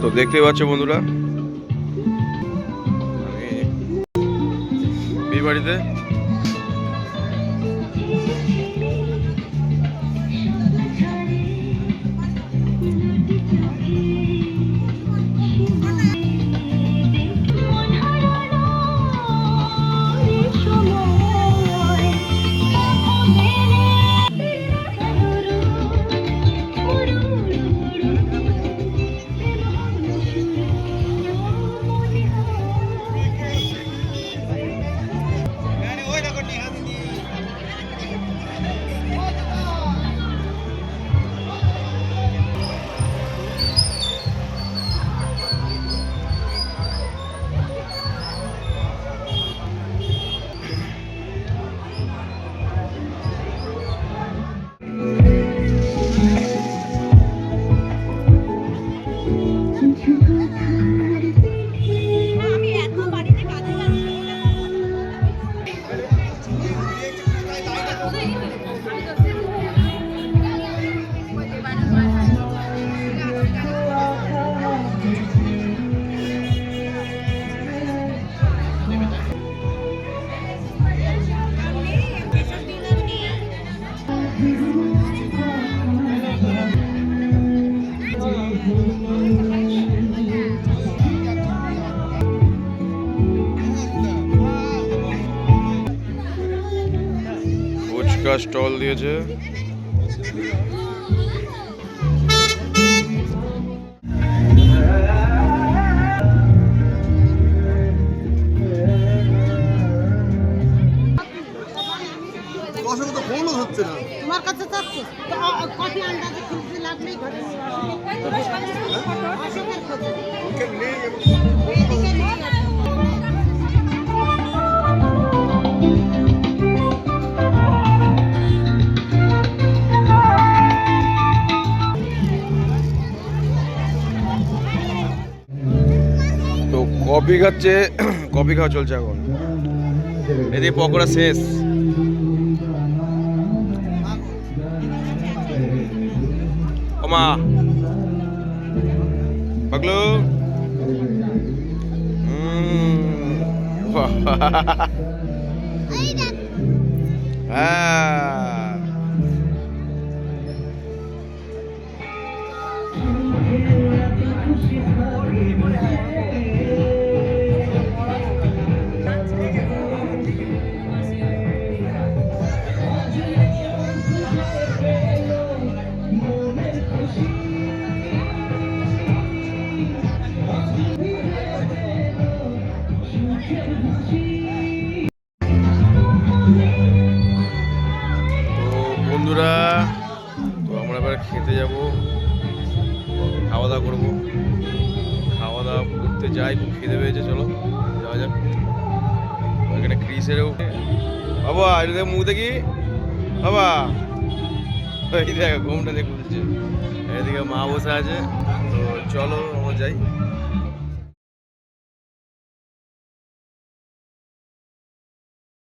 তো দেখতে পাচ্ছ বন্ধুরা বিয়ে বাড়িতে ফুচকা স্টল দিয়েছে। অসুবিধা তো হচ্ছে না। তোমার কাছে কফি আন্দাজে খুলতে লাগলেই ঘরে নিয়ে আসবে। কফি খাচ্ছে কফি খাওয়া চলছে এখন। এদিকে পকোড়া শেষ। ওমা পাগলু। হ্যাঁ। বন্ধুরা, তো আমরা এবার খেতে যাব। খাওয়া দাওয়া করব। খাওয়া দাওয়া করতে যাই, খুব খিদে পেয়েছে, চলো, যাওয়া যাক। এখানে ক্রিসেরও বাবা এদিকে মুখ দেখি। বাবা, এই দেখ, ঘুমটা দেখে এদিকে মা বসে আছে। তো চলো, আমরা যাই।